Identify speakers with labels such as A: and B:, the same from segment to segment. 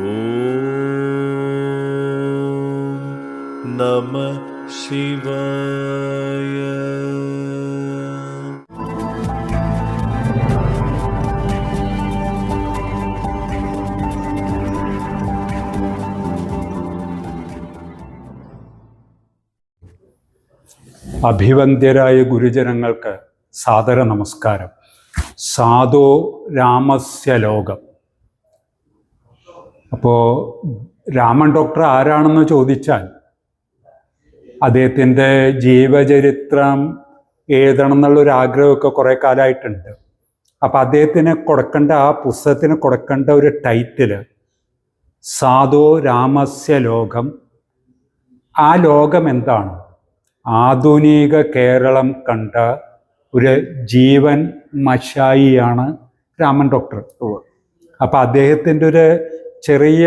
A: ഓം നമ ശിവായ
B: അഭിവന്ദ്യരായ ഗുരുജനങ്ങൾക്ക് സാദര നമസ്കാരം. സാധോ രാമസ്യ ലോകം. അപ്പോൾ രാമൻ ഡോക്ടർ ആരാണെന്ന് ചോദിച്ചാൽ അദ്ദേഹത്തിന്റെ ജീവചരിത്രം എഴുതണം എന്നുള്ളൊരു ആഗ്രഹമൊക്കെ കുറേ കാലമായിട്ടുണ്ട്. അപ്പം അദ്ദേഹത്തിന് കൊടുക്കേണ്ട ആ പുസ്തകത്തിന് കൊടുക്കേണ്ട ഒരു ടൈറ്റിൽ സാധോ രാമസ്യ ലോകം. ആ ലോകം എന്താണ്? ആധുനിക കേരളം കണ്ട ഒരു ജീവൻ മഷായിയാണ് രാമൻ ഡോക്ടർ. അപ്പം അദ്ദേഹത്തിന്റെ ഒരു ചെറിയ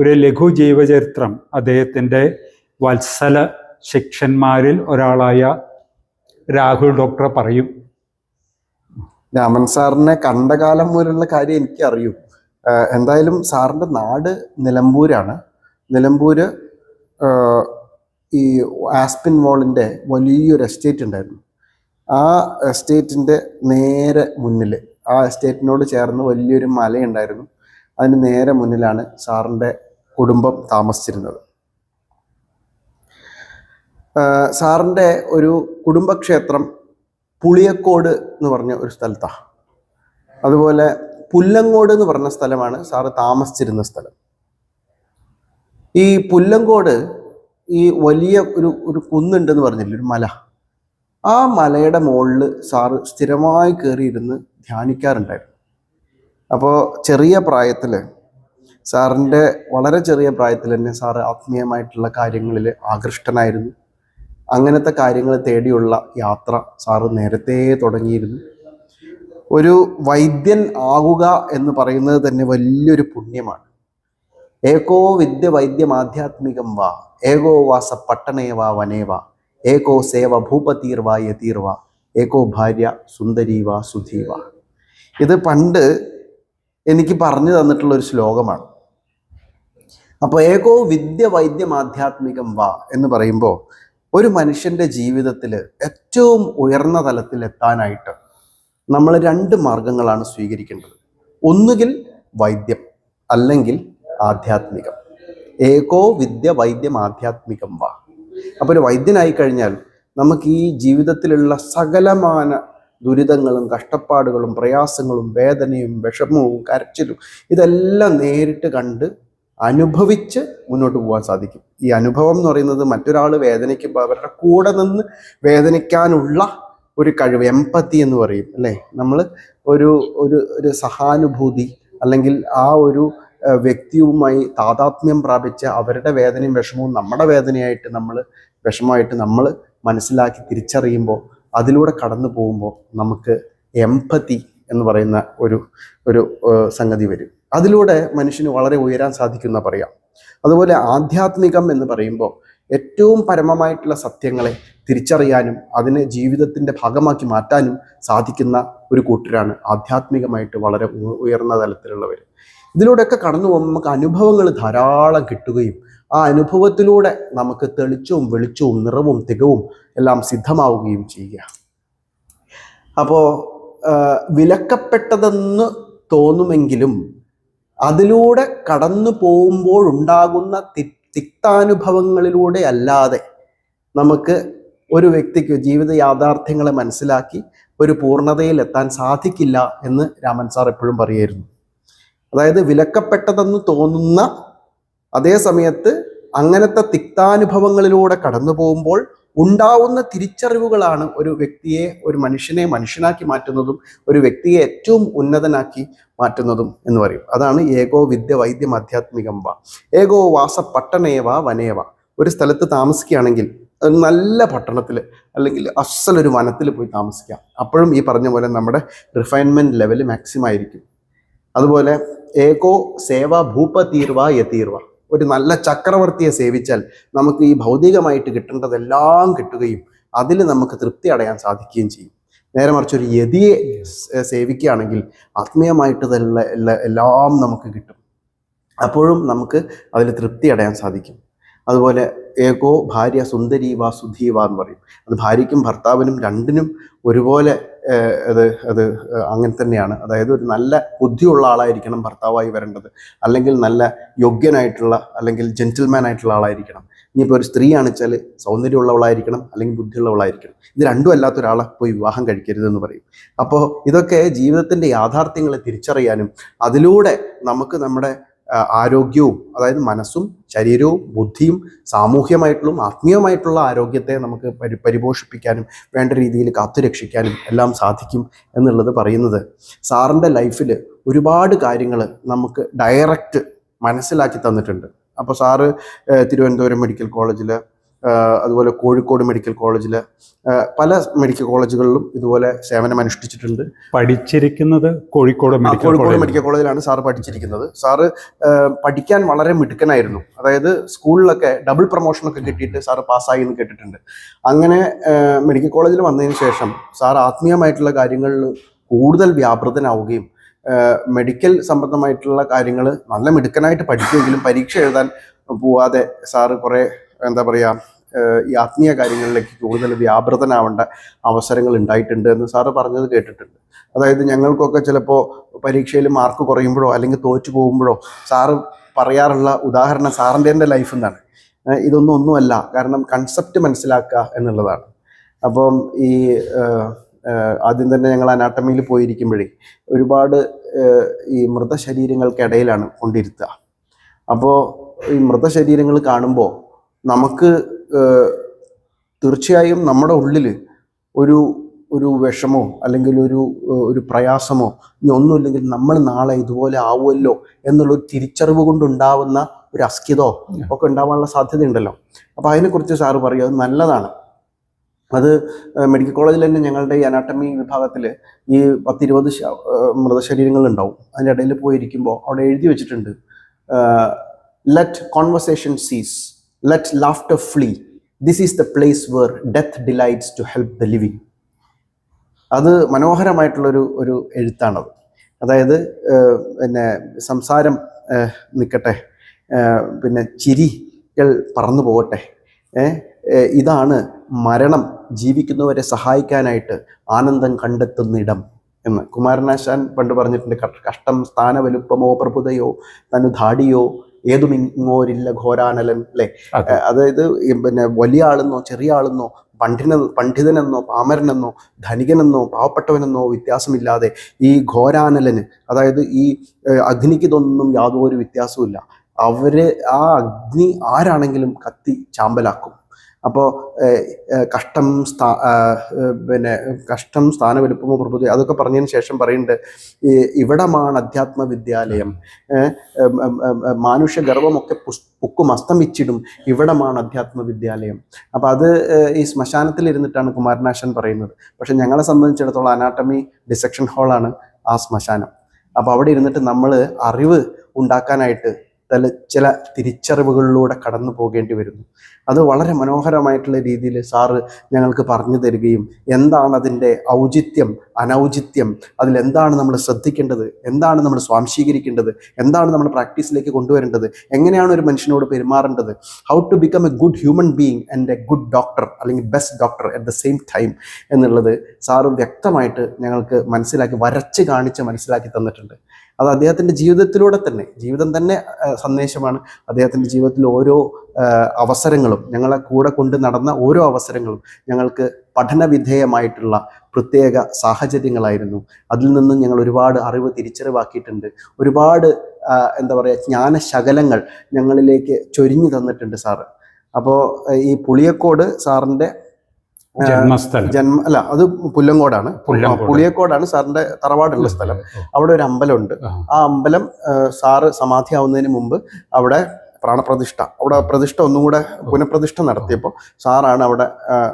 B: ഒരു ലഘു ജീവചരിത്രം അദ്ദേഹത്തിന്റെ വത്സല ശിക്ഷന്മാരിൽ ഒരാളായ രാഹുൽ ഡോക്ടർ പറയും.
C: രാമൻ സാറിനെ കണ്ട കാലം മുതലുള്ള കാര്യം എനിക്ക് അറിയൂ എന്തായാലും സാറിന്റെ നാട് നിലമ്പൂരാണ്. നിലമ്പൂര് ഈ ആസ്പിൻ മോളിന്റെ വലിയൊരു എസ്റ്റേറ്റ് ഉണ്ടായിരുന്നു. ആ എസ്റ്റേറ്റിന്റെ നേരെ മുന്നിൽ ആ എസ്റ്റേറ്റിനോട് ചേർന്ന് വലിയൊരു മലയുണ്ടായിരുന്നു. അതിന് നേരെ മുന്നിലാണ് സാറിന്റെ കുടുംബം താമസിച്ചിരുന്നത്. സാറിന്റെ ഒരു കുടുംബക്ഷേത്രം പുളിയക്കോട് എന്ന് പറഞ്ഞ ഒരു സ്ഥലത്താണ് അതുപോലെ പുല്ലങ്ങോട് എന്ന് പറഞ്ഞ സ്ഥലമാണ് സാറ് താമസിച്ചിരുന്ന സ്ഥലം. ഈ പുല്ലങ്കോട് ഈ വലിയ ഒരു ഒരു കുന്നുണ്ടെന്ന് പറഞ്ഞില്ല ഒരു മല. ആ മലയുടെ മുകളിൽ സാറ് സ്ഥിരമായി കയറിയിരുന്ന് ധ്യാനിക്കാറുണ്ടായിരുന്നു. അപ്പോൾ ചെറിയ പ്രായത്തിൽ സാറിന്റെ വളരെ ചെറിയ പ്രായത്തിൽ തന്നെ സാറ് ആത്മീയമായിട്ടുള്ള കാര്യങ്ങളിൽ ആകൃഷ്ടനായിരുന്നു. അങ്ങനത്തെ കാര്യങ്ങൾ തേടിയുള്ള യാത്ര സാറ് നേരത്തെ തുടങ്ങിയിരുന്നു. ഒരു വൈദ്യൻ ആകുക എന്ന് പറയുന്നത് തന്നെ വലിയൊരു പുണ്യമാണ്. ഏകോ വിദ്യ വൈദ്യമാധ്യാത്മികം വാ ഏകോ വാസ പട്ടണേ വാ വനേ വാ ഏകോ സേവ ഭൂപതീർവാ യതീർവാ ഏകോ ഭാര്യ സുന്ദരീവ സുധീവ ഇത് പണ്ട് എനിക്ക് പറഞ്ഞു തന്നിട്ടുള്ള ഒരു ശ്ലോകമാണ്. അപ്പോൾ ഏകോ വിദ്യ വൈദ്യമാധ്യാത്മികം വാ എന്ന് പറയുമ്പോൾ ഒരു മനുഷ്യന്റെ ജീവിതത്തിൽ ഏറ്റവും ഉയർന്ന തലത്തിൽ എത്താനായിട്ട് നമ്മൾ രണ്ട് മാർഗങ്ങളാണ് സ്വീകരിക്കേണ്ടത്. ഒന്നുകിൽ വൈദ്യം അല്ലെങ്കിൽ ആധ്യാത്മികം. ഏകോ വിദ്യ വൈദ്യം ആധ്യാത്മികം വാ. അപ്പോൾ ഒരു വൈദ്യനായി കഴിഞ്ഞാൽ നമുക്ക് ഈ ജീവിതത്തിലുള്ള സകലമാന ദുരിതങ്ങളും കഷ്ടപ്പാടുകളും പ്രയാസങ്ങളും വേദനയും വിഷമവും കരച്ചിലും ഇതെല്ലാം നേരിട്ട് കണ്ട് അനുഭവിച്ച് മുന്നോട്ട് പോകാൻ സാധിക്കും. ഈ അനുഭവം എന്ന് പറയുന്നത് മറ്റൊരാൾ വേദനിക്കുമ്പോൾ അവരുടെ കൂടെ നിന്ന് വേദനിക്കാനുള്ള ഒരു കഴിവ് എമ്പത്തി എന്ന് പറയും അല്ലേ? നമ്മൾ ഒരു ഒരു ഒരു സഹാനുഭൂതി അല്ലെങ്കിൽ ആ ഒരു വ്യക്തിയുമായി താതാത്മ്യം പ്രാപിച്ച് അവരുടെ വേദനയും വിഷമവും നമ്മുടെ വേദനയായിട്ട് നമ്മൾ വിഷമമായിട്ട് നമ്മൾ മനസ്സിലാക്കി തിരിച്ചറിയുമ്പോൾ അതിലൂടെ കടന്നു പോകുമ്പോൾ നമുക്ക് എംപത്തി എന്ന് പറയുന്ന ഒരു ഒരു സംഗതി വരും. അതിലൂടെ മനുഷ്യന് വളരെ ഉയരാൻ സാധിക്കുന്ന പറയാം. അതുപോലെ ആധ്യാത്മികം എന്ന് പറയുമ്പോൾ ഏറ്റവും പരമമായിട്ടുള്ള സത്യങ്ങളെ തിരിച്ചറിയാനും അതിനെ ജീവിതത്തിന്റെ ഭാഗമാക്കി മാറ്റാനും സാധിക്കുന്ന ഒരു കൂട്ടരാണ് ആധ്യാത്മികമായിട്ട് വളരെ ഉയർന്ന തലത്തിലുള്ളവർ ഇതിലൂടെയൊക്കെ കടന്നു പോകുമ്പോൾ നമുക്ക് അനുഭവങ്ങൾ ധാരാളം കിട്ടുകയും ആ അനുഭവത്തിലൂടെ നമുക്ക് തെളിച്ചവും വെളിച്ചവും നിറവും തികവും എല്ലാം സിദ്ധമാവുകയും ചെയ്യുക. അപ്പോൾ വിലക്കപ്പെട്ടതെന്ന് തോന്നുമെങ്കിലും അതിലൂടെ കടന്നു പോകുമ്പോഴുണ്ടാകുന്ന തി തിക്താനുഭവങ്ങളിലൂടെ അല്ലാതെ നമുക്ക് ഒരു വ്യക്തിക്ക് ജീവിത യാഥാർത്ഥ്യങ്ങളെ മനസ്സിലാക്കി ഒരു പൂർണതയിൽ എത്താൻ സാധിക്കില്ല എന്ന് രാമൻ സാർ എപ്പോഴും പറയായിരുന്നു അതായത് വിലക്കപ്പെട്ടതെന്ന് തോന്നുന്ന അതേ സമയത്ത് അങ്ങനത്തെ തിക്താനുഭവങ്ങളിലൂടെ കടന്നു പോകുമ്പോൾ ഉണ്ടാവുന്ന തിരിച്ചറിവുകളാണ് ഒരു വ്യക്തിയെ ഒരു മനുഷ്യനെ മനുഷ്യനാക്കി മാറ്റുന്നതും ഒരു വ്യക്തിയെ ഏറ്റവും ഉന്നതനാക്കി മാറ്റുന്നതും എന്ന് പറയും. അതാണ് ഏകോ വിദ്യ വൈദ്യം ആധ്യാത്മികം വ. ഏകോ വാസ പട്ടണേവ വനേവ. ഒരു സ്ഥലത്ത് താമസിക്കുകയാണെങ്കിൽ നല്ല പട്ടണത്തിൽ അല്ലെങ്കിൽ അസലൊരു വനത്തിൽ പോയി താമസിക്കാം. അപ്പോഴും ഈ പറഞ്ഞ പോലെ നമ്മുടെ റിഫൈൻമെന്റ് ലെവൽ മാക്സിമം ആയിരിക്കും. അതുപോലെ ഏകോ സേവ ഭൂപതീർവ യതീർവ. ഒരു നല്ല ചക്രവർത്തിയെ സേവിച്ചാൽ നമുക്ക് ഈ ഭൗതികമായിട്ട് കിട്ടേണ്ടതെല്ലാം കിട്ടുകയും അതിൽ നമുക്ക് തൃപ്തി അടയാൻ സാധിക്കുകയും ചെയ്യും. നേരെ മറിച്ച് ഒരു യതിയെ സേവിക്കുകയാണെങ്കിൽ ആത്മീയമായിട്ട് എല്ലാം- നമുക്ക് കിട്ടും. അപ്പോഴും നമുക്ക് അതിൽ തൃപ്തി അടയാൻ സാധിക്കും. അതുപോലെ ഏകോ ഭാര്യ സുന്ദരി വാ സുധീവ എന്ന് പറയും. അത് ഭാര്യയ്ക്കും ഭർത്താവിനും രണ്ടിനും ഒരുപോലെ അത് അത് അങ്ങനെ തന്നെയാണ്. അതായത് ഒരു നല്ല ബുദ്ധിയുള്ള ആളായിരിക്കണം ഭർത്താവായി വരേണ്ടത്. അല്ലെങ്കിൽ നല്ല യോഗ്യനായിട്ടുള്ള അല്ലെങ്കിൽ ജെന്റിൽമാൻ ആയിട്ടുള്ള ആളായിരിക്കണം. ഇനിയിപ്പോൾ ഒരു സ്ത്രീ ആണെച്ചാൽ സൗന്ദര്യമുള്ളവളായിരിക്കണം അല്ലെങ്കിൽ ബുദ്ധിയുള്ളവളായിരിക്കണം. ഇത് രണ്ടും അല്ലാത്ത ഒരാളെ പോയി വിവാഹം കഴിക്കരുത് എന്ന് പറയും. അപ്പോൾ ഇതൊക്കെ ജീവിതത്തിന്റെ യാഥാർത്ഥ്യങ്ങളെ തിരിച്ചറിയാനും അതിലൂടെ നമുക്ക് നമ്മുടെ ആരോഗ്യവും അതായത് മനസ്സും ശരീരവും ബുദ്ധിയും സാമൂഹ്യമായിട്ടുള്ള ആത്മീയമായിട്ടുള്ള ആരോഗ്യത്തെ നമുക്ക് പരി പരിപോഷിപ്പിക്കാനും വേണ്ട രീതിയിൽ കാത്തുരക്ഷിക്കാനും എല്ലാം സാധിക്കും എന്നുള്ളത് പറയുന്നത്. സാറിന്റെ ലൈഫിൽ ഒരുപാട് കാര്യങ്ങൾ നമുക്ക് ഡയറക്റ്റ് മനസ്സിലാക്കി തന്നിട്ടുണ്ട്. അപ്പോൾ സാറ് തിരുവനന്തപുരം മെഡിക്കൽ കോളേജിൽ അതുപോലെ കോഴിക്കോട് മെഡിക്കൽ കോളേജിൽ പല മെഡിക്കൽ കോളേജുകളിലും ഇതുപോലെ സേവനം അനുഷ്ഠിച്ചിട്ടുണ്ട്.
B: പഠിച്ചിരിക്കുന്നത് കോഴിക്കോട് മെഡിക്കൽ
C: കോഴിക്കോട് മെഡിക്കൽ കോളേജിലാണ് സാറ് പഠിച്ചിരിക്കുന്നത്. സാറ് പഠിക്കാൻ വളരെ മിടുക്കനായിരുന്നു. അതായത് സ്കൂളിലൊക്കെ ഡബിൾ പ്രൊമോഷനൊക്കെ കിട്ടിയിട്ട് സാറ് പാസ്സായി എന്ന് കേട്ടിട്ടുണ്ട്. അങ്ങനെ മെഡിക്കൽ കോളേജിൽ വന്നതിന് ശേഷം സാർ ആത്മീയമായിട്ടുള്ള കാര്യങ്ങളിൽ കൂടുതൽ വ്യാപൃതനാവുകയും മെഡിക്കൽ സംബന്ധമായിട്ടുള്ള കാര്യങ്ങൾ നല്ല മിടുക്കനായിട്ട് പഠിക്കുമെങ്കിലും പരീക്ഷ എഴുതാൻ പോവാതെ സാറ് കുറേ എന്താ പറയുക ഈ ആത്മീയ കാര്യങ്ങളിലേക്ക് കൂടുതൽ വ്യാപൃതനാവേണ്ട അവസരങ്ങൾ ഉണ്ടായിട്ടുണ്ട് എന്ന് സാറ് പറഞ്ഞത് കേട്ടിട്ടുണ്ട്. അതായത് ഞങ്ങൾക്കൊക്കെ ചിലപ്പോൾ പരീക്ഷയിൽ മാർക്ക് കുറയുമ്പോഴോ അല്ലെങ്കിൽ തോറ്റു പോകുമ്പോഴോ സാറ് പറയാറുള്ള ഉദാഹരണം സാറിന്റെ എന്റെ ലൈഫ് എന്നാണ് ഇതൊന്നും ഒന്നുമല്ല കാരണം കൺസെപ്റ്റ് മനസ്സിലാക്കുക എന്നുള്ളതാണ്. അപ്പം ഈ ആദ്യം തന്നെ ഞങ്ങൾ അനാട്ടമിയിൽ പോയിരിക്കുമ്പോഴേ ഒരുപാട് ഈ മൃതശരീരങ്ങൾക്കിടയിലാണ് കൊണ്ടിരുത്തുക. അപ്പോൾ ഈ മൃതശരീരങ്ങൾ കാണുമ്പോൾ നമുക്ക് തീർച്ചയായും നമ്മുടെ ഉള്ളിൽ ഒരു ഒരു വിഷമോ അല്ലെങ്കിൽ ഒരു ഒരു പ്രയാസമോ ഇനി ഒന്നുമില്ലെങ്കിൽ നമ്മൾ നാളെ ഇതുപോലെ ആവുമല്ലോ എന്നുള്ള ഒരു തിരിച്ചറിവ് കൊണ്ടുണ്ടാവുന്ന ഒരു അസ്കിതോ ഒക്കെ ഉണ്ടാവാനുള്ള സാധ്യതയുണ്ടല്ലോ. അപ്പോൾ അതിനെക്കുറിച്ച് സാറ് പറയും അത് നല്ലതാണ്. അത് മെഡിക്കൽ കോളേജിൽ തന്നെ ഞങ്ങളുടെ ഈ അനാട്ടമി വിഭാഗത്തിൽ ഈ പത്തിരുപത് മൃതശരീരങ്ങൾ ഉണ്ടാവും. അതിന്റെ ഇടയിൽ പോയിരിക്കുമ്പോൾ അവിടെ എഴുതി വെച്ചിട്ടുണ്ട് let conversation cease let laughter flee. This is the place where death delights to help the living. അത് മനോഹരമായിട്ടുള്ളൊരു ഒരു എഴുത്താണത് അതായത് പിന്നെ സംസാരം നിൽക്കട്ടെ പിന്നെ ചിരികൾ പറന്നു പോകട്ടെ ഇതാണ് മരണം ജീവിക്കുന്നവരെ സഹായിക്കാനായിട്ട് ആനന്ദം കണ്ടെത്തുന്ന ഇടം എന്ന് കുമാരനാശാൻ പണ്ട് പറഞ്ഞിട്ടുണ്ട് കഷ്ടം സ്ഥാനവലുപ്പമോ പ്രഭുതയോ തനു ധാടിയോ ഏതുമിങ്ങോരില്ല ഘോരാനലൻ അല്ലെ? അതായത് പിന്നെ വലിയ ആളെന്നോ ചെറിയ ആളെന്നോ പണ്ഡിന പണ്ഡിതനെന്നോ പാമരനെന്നോ ധനികനെന്നോ പാവപ്പെട്ടവനെന്നോ വ്യത്യാസമില്ലാതെ ഈ ഘോരാനലന് അതായത് ഈ അഗ്നിക്ക് ഇതൊന്നും യാതൊരു വ്യത്യാസവുമില്ല. അവർ ആ അഗ്നി ആരാണെങ്കിലും കത്തി ചാമ്പലാക്കും. അപ്പോൾ കഷ്ടം സ്ഥാ പിന്നെ കഷ്ടം സ്ഥാനവലുപ്പമോ പ്രഭുതി അതൊക്കെ പറഞ്ഞതിന് ശേഷം പറയുന്നുണ്ട് ഇവിടമാണ് അധ്യാത്മ വിദ്യാലയം മാനുഷ്യ ഗർവമൊക്കെ പുക്കും അസ്തമിച്ചിടും. ഇവിടമാണ് അധ്യാത്മ വിദ്യാലയം അപ്പം അത് ഈ ശ്മശാനത്തിൽ ഇരുന്നിട്ടാണ് കുമാരനാശൻ പറയുന്നത്. പക്ഷെ ഞങ്ങളെ സംബന്ധിച്ചിടത്തോളം അനാട്ടമി ഡിസെക്ഷൻ ഹാളാണ് ആ ശ്മശാനം. അപ്പോൾ അവിടെ ഇരുന്നിട്ട് നമ്മൾ അറിവ് ഉണ്ടാക്കാനായിട്ട് തല ചില തിരിച്ചറിവുകളിലൂടെ കടന്നു പോകേണ്ടി വരുന്നു. അത് വളരെ മനോഹരമായിട്ടുള്ള രീതിയിൽ സാറ് ഞങ്ങൾക്ക് പറഞ്ഞു തരികയും എന്താണ് അതിന്റെ ഔചിത്യം അനൗചിത്യം അതിലെന്താണ് നമ്മൾ ശ്രദ്ധിക്കേണ്ടത് എന്താണ് നമ്മൾ സ്വാംശീകരിക്കേണ്ടത് എന്താണ് നമ്മൾ പ്രാക്ടീസിലേക്ക് കൊണ്ടുവരേണ്ടത് എങ്ങനെയാണ് ഒരു മനുഷ്യനോട് പെരുമാറേണ്ടത് how to become a good human being and a good doctor അല്ലെങ്കിൽ best doctor at the same time എന്നുള്ളത് സാറ് വ്യക്തമായിട്ട് ഞങ്ങൾക്ക് മനസ്സിലാക്കി വരച്ച് കാണിച്ച് മനസ്സിലാക്കി തന്നിട്ടുണ്ട്. അത് അദ്ദേഹത്തിന്റെ ജീവിതത്തിലൂടെ തന്നെ ജീവിതം തന്നെ സന്ദേശമാണ്. അദ്ദേഹത്തിന്റെ ജീവിതത്തിലെ ഓരോ അവസരങ്ങളും ഞങ്ങളെ കൂടെ കൊണ്ട് നടന്ന ഓരോ അവസരങ്ങളും ഞങ്ങൾക്ക് പഠനവിധേയമായിട്ടുള്ള പ്രത്യേക സാഹചര്യങ്ങളായിരുന്നു. അതിൽ നിന്നും ഞങ്ങൾ ഒരുപാട് അറിവ് തിരിച്ചറിവാക്കിയിട്ടുണ്ട്. ഒരുപാട് എന്താ പറയുക ജ്ഞാനശകലങ്ങൾ ഞങ്ങളിലേക്ക് ചൊരിഞ്ഞു തന്നിട്ടുണ്ട് സാറ്. അപ്പോൾ ഈ പുളിയക്കോട് സാറിന്റെ
B: ജന്മസ്ഥലം.
C: ജന്മ അല്ല അത് പുല്ലങ്കോടാണ്.
B: പുല്ലങ്കോട്.
C: പുളിയക്കോടാണ് സാറിന്റെ തറവാടുള്ള സ്ഥലം. അവിടെ ഒരു അമ്പലമുണ്ട്.
B: ആ.
C: ആ അമ്പലം സാറ് സമാധിയാവുന്നതിന് മുമ്പ് അവിടെ പ്രാണപ്രതിഷ്ഠ അവിടെ പ്രതിഷ്ഠ ഒന്നും കൂടെ പുനഃപ്രതിഷ്ഠ നടത്തിയപ്പോൾ സാറാണ് അവിടെ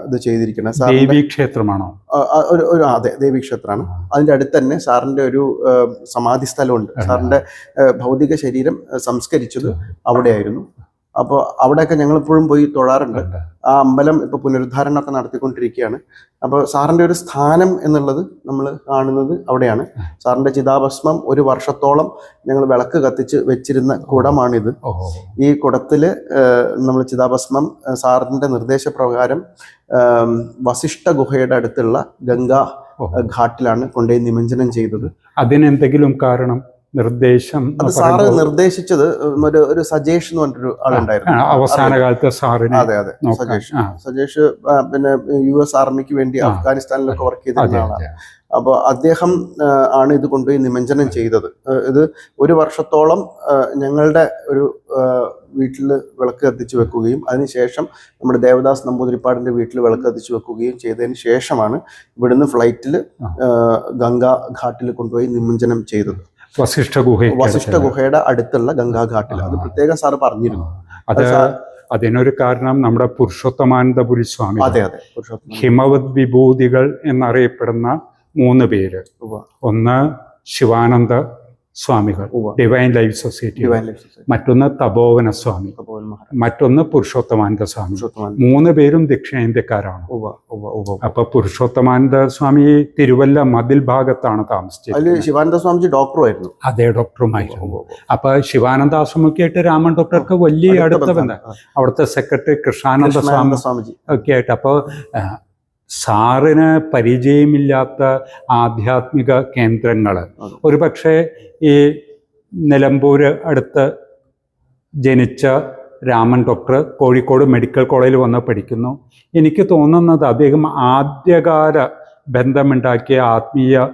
C: ഇത് ചെയ്തിരിക്കുന്നത്. സാർ
B: ദേവീ ക്ഷേത്രമാണോ?
C: ആ, ആ, ഒരു ഒരു അതെ ദേവീക്ഷേത്രമാണ് അതിന്റെ അടുത്ത് തന്നെ സാറിന്റെ ഒരു സമാധി സ്ഥലമുണ്ട് സാറിന്റെ ഭൗതിക ശരീരം സംസ്കരിച്ചത് അവിടെയായിരുന്നു. അപ്പോൾ അവിടെയൊക്കെ ഞങ്ങൾ ഇപ്പോഴും പോയി തൊഴാറുണ്ട്. ആ അമ്പലം ഇപ്പൊ പുനരുദ്ധാരണമൊക്കെ നടത്തിക്കൊണ്ടിരിക്കുകയാണ്. അപ്പോൾ സാറിന്റെ ഒരു സ്ഥാനം എന്നുള്ളത് നമ്മൾ കാണുന്നത് അവിടെയാണ്. സാറിന്റെ ചിതാഭസ്മം ഒരു വർഷത്തോളം ഞങ്ങൾ വിളക്ക് കത്തിച്ച് വെച്ചിരുന്ന കുടമാണിത്. ഈ കുടത്തിൽ നമ്മൾ ചിതാഭസ്മം സാറിന്റെ സാറിന്റെ നിർദ്ദേശപ്രകാരം വസിഷ്ഠ ഗുഹയുടെ അടുത്തുള്ള ഗംഗാ. ഘാട്ടിലാണ് കൊണ്ടുപോയി നിമഞ്ജനം ചെയ്തത്.
B: അതിനെന്തെങ്കിലും കാരണം നിർദ്ദേശം
C: സാറ് നിർദ്ദേശിച്ചത് ഒരു ഒരു സജേഷ് എന്ന് പറഞ്ഞൊരു ആളുണ്ടായിരുന്നു.
B: അവസാന കാലത്ത് സാറിന്
C: അതെ അതെ സജേഷ്. സജേഷ് പിന്നെ യു എസ് ആർമിക്ക് വേണ്ടി. അഫ്ഗാനിസ്ഥാനിലൊക്കെ വർക്ക് ചെയ്തിരുന്ന ആളാണ്. അപ്പോൾ അദ്ദേഹം ആണ് ഇത് കൊണ്ടുപോയി നിമഞ്ജനം ചെയ്തത്. ഇത് ഒരു വർഷത്തോളം ഞങ്ങളുടെ ഒരു വീട്ടിൽ വിളക്ക് കത്തിച്ചു വെക്കുകയും അതിനുശേഷം നമ്മുടെ ദേവദാസ് നമ്പൂതിരിപ്പാടിന്റെ വീട്ടിൽ വിളക്ക് കത്തിച്ചു വെക്കുകയും ചെയ്തതിന് ശേഷമാണ് ഇവിടുന്ന് ഫ്ലൈറ്റിൽ ഗംഗാ ഘാട്ടിൽ കൊണ്ടുപോയി നിമഞ്ജനം ചെയ്തത്.
B: വസിഷ്ഠ ഗുഹ
C: വസിഷ്ഠ ഗുഹയുടെ അടുത്തുള്ള ഗംഗാഘാട്ടിൽ അത്. പ്രത്യേകം സാറ് പറഞ്ഞിരുന്നു.
B: അത്
C: അത്
B: അതിനൊരു കാരണം നമ്മുടെ പുരുഷോത്തമാനന്ദപുരി സ്വാമി
C: അതെ അതെ.
B: ഹിമവത് വിഭൂതികൾ എന്നറിയപ്പെടുന്ന മൂന്ന് പേര്. ഒന്ന് ശിവാനന്ദ സ്വാമികൾ. Divine life society. മറ്റൊന്ന് തപോവന സ്വാമി. മറ്റൊന്ന് പുരുഷോത്തമാനന്ദ സ്വാമി. മൂന്ന് പേരും ദക്ഷിണേന്ത്യക്കാരാണ്. അപ്പൊ പുരുഷോത്തമാനന്ദ സ്വാമി തിരുവല്ല മതിൽ ഭാഗത്താണ് താമസിച്ചത്
C: ശിവാനന്ദ സ്വാമിജി ഡോക്ടറുമായിരുന്നു
B: അതെ ഡോക്ടറുമായിരുന്നു അപ്പൊ ശിവാനന്ദ ആശ്രമൊക്കെയായിട്ട് രാമൻ ഡോക്ടർക്ക് വലിയ അടുത്ത ബന്ധം അവിടുത്തെ സെക്രട്ടറി കൃഷ്ണാനന്ദ സ്വാമി ഒക്കെ ആയിട്ട് അപ്പോൾ സാറിന് പരിചയമില്ലാത്ത ആധ്യാത്മിക കേന്ദ്രങ്ങൾ.
C: ഒരു
B: ഒരുപക്ഷെ ഈ നിലമ്പൂർ അടുത്ത് ജനിച്ച രാമൻ ഡോക്ടർ കോഴിക്കോട് മെഡിക്കൽ കോളേജിൽ വന്ന് പഠിക്കുന്നു. എനിക്ക് തോന്നുന്നത് അദ്ദേഹം ആദ്യകാല ബന്ധമുണ്ടാക്കിയ ആത്മീയ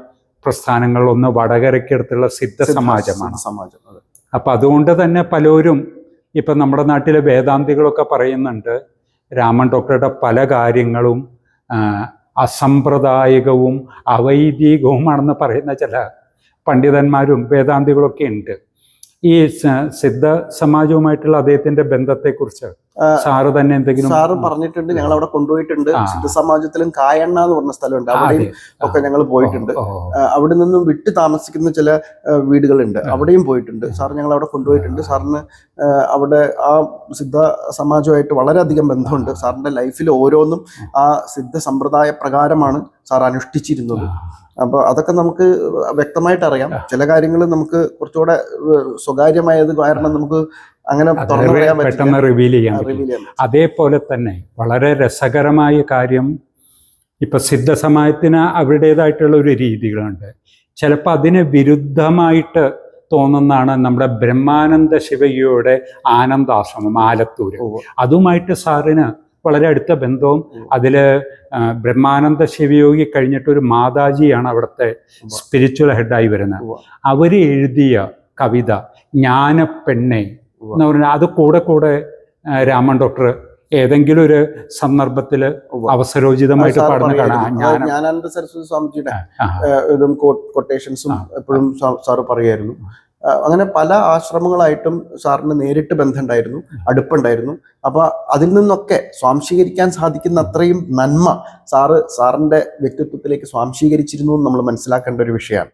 B: പ്രസ്ഥാനങ്ങളിലൊന്ന് വടകരയ്ക്കടുത്തുള്ള സിദ്ധ സമാജമാണ്.
C: സമാജം.
B: അപ്പം അതുകൊണ്ട് തന്നെ പലരും ഇപ്പം നമ്മുടെ നാട്ടിലെ വേദാന്തികളൊക്കെ പറയുന്നുണ്ട് രാമൻ ഡോക്ടറുടെ പല കാര്യങ്ങളും അസമ്പ്രദായികവും അവൈദികവുമാണെന്ന് പറയുന്ന ചില പണ്ഡിതന്മാരും വേദാന്തികളൊക്കെ ഉണ്ട്. ഈ സിദ്ധ സമാജവുമായിട്ടുള്ള അദ്ദേഹത്തിന്റെ ബന്ധത്തെക്കുറിച്ച് സാറ് തന്നെ എന്തെങ്കിലും
C: സാറ് പറഞ്ഞിട്ടുണ്ട് ഞങ്ങൾ അവിടെ കൊണ്ടുപോയിട്ടുണ്ട്.
B: സിദ്ധ
C: സമാജത്തിലും കായണ്ണ എന്ന് പറഞ്ഞ സ്ഥലമുണ്ട്. അവിടെയും ഒക്കെ ഞങ്ങൾ പോയിട്ടുണ്ട്. അവിടെ നിന്നും വിട്ടു താമസിക്കുന്ന ചില വീടുകളുണ്ട്. അവിടെയും പോയിട്ടുണ്ട്. സാർ ഞങ്ങൾ അവിടെ കൊണ്ടുപോയിട്ടുണ്ട്. സാറിന് അവിടെ ആ സിദ്ധ സമാജമായിട്ട് വളരെയധികം ബന്ധമുണ്ട്. സാറിന്റെ ലൈഫിൽ ഓരോന്നും ആ സിദ്ധ സമ്പ്രദായ പ്രകാരമാണ് സാർ അനുഷ്ഠിച്ചിരുന്നത്. അപ്പൊ അതൊക്കെ നമുക്ക് വ്യക്തമായിട്ട് അറിയാം. ചില കാര്യങ്ങൾ നമുക്ക് കുറച്ചുകൂടെ സ്വകാര്യമായത് കാരണം നമുക്ക് അങ്ങനെ
B: പെട്ടെന്ന് റിവീൽ ചെയ്യാൻ. അതേപോലെ തന്നെ വളരെ രസകരമായ കാര്യം ഇപ്പൊ സിദ്ധസമയത്തിന് അവരുടേതായിട്ടുള്ള ഒരു രീതികളുണ്ട്. ചിലപ്പോൾ അതിന് വിരുദ്ധമായിട്ട് തോന്നുന്നതാണ് നമ്മുടെ ബ്രഹ്മാനന്ദ ശിവയുടെ ആനന്ദാശ്രമം
C: ആലത്തൂർ
B: അതുമായിട്ട് സാറിന് വളരെ അടുത്ത ബന്ധവും
C: അതിൽ
B: അതിൽ ബ്രഹ്മാനന്ദ ശിവയോഗി കഴിഞ്ഞിട്ട് ഒരു മാതാജിയാണ് അവിടുത്തെ. സ്പിരിച്വൽ ഹെഡായി വരുന്നത്.
C: അവർ
B: അവർ എഴുതിയ കവിത ജ്ഞാനപ്പെണ്ണെ. എന്ന് പറഞ്ഞാൽ അത് കൂടെ കൂടെ രാമൻ ഡോക്ടർ ഏതെങ്കിലും ഒരു സന്ദർഭത്തിൽ. അവസരോചിതമായിട്ട് പാടുന്ന കാണാം
C: സരസ്വതി സ്വാമിജിയുടെ ഇതും കൊട്ടേഷൻസും എപ്പോഴും സാറ് പറയായിരുന്നു. അങ്ങനെ പല ആശ്രമങ്ങളായിട്ടും സാറിന് നേരിട്ട് ബന്ധമുണ്ടായിരുന്നു അടുപ്പുണ്ടായിരുന്നു. അപ്പൊ അതിൽ നിന്നൊക്കെ സ്വാംശീകരിക്കാൻ സാധിക്കുന്ന അത്രയും നന്മ സാറ് സാറിന്റെ വ്യക്തിത്വത്തിലേക്ക് സ്വാംശീകരിച്ചിരുന്നു എന്ന് നമ്മൾ മനസ്സിലാക്കേണ്ട ഒരു വിഷയമാണ്.